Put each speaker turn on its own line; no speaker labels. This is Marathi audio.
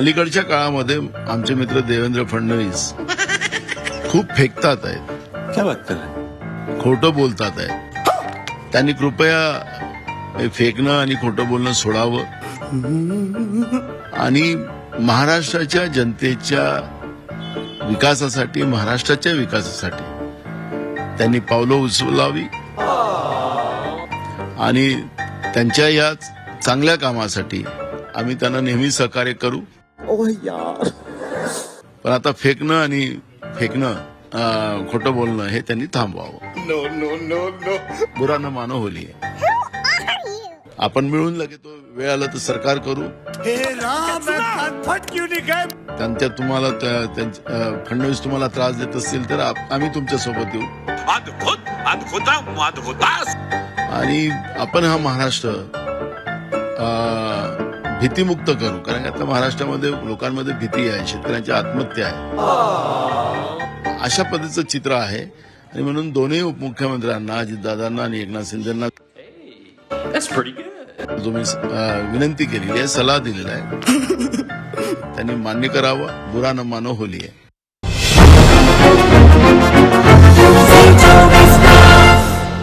अलीकडच्या काळामध्ये आमचे मित्र देवेंद्र फडणवीस खूप फेकतात आहेत.
क्या हैं?
खोटं बोलतात आहेत. त्यांनी कृपया फेकणं आणि खोटं बोलणं सोडावं. आणि महाराष्ट्राच्या जनतेच्या विकासासाठी महाराष्ट्राच्या विकासासाठी त्यांनी पावलं उचलावी. आणि त्यांच्या या चांगल्या कामासाठी आम्ही त्यांना नेहमी सहकार्य करू. पण आता फेकणं आणि फेकणं खोटं बोलणं हे त्यांनी थांबवावं.
नो नो नो नो
बुरा न मानो होली आपण मिळून लगे तो वेळ आला तर सरकार करू.
हे राम फट क्यों नहीं गए?
त्यांच्या तुम्हाला फडणवीस तुम्हाला त्रास देत असतील तर आम्ही तुमच्यासोबत येऊ आणि आपण हा महाराष्ट्र अं, भीतीमुक्त करू. कारण आता महाराष्ट्रामध्ये लोकांमध्ये भीती आहे शेतकऱ्यांची आत्महत्या आहे. अशा पद्धतीचं चित्र आहे. आणि म्हणून दोन्ही उपमुख्यमंत्र्यांना अजितदादांना आणि एकनाथ शिंदेना मी विनंती केलेली आहे सल्ला दिलेला आहे. त्यांनी मान्य करावं बुरा न मानो होली आहे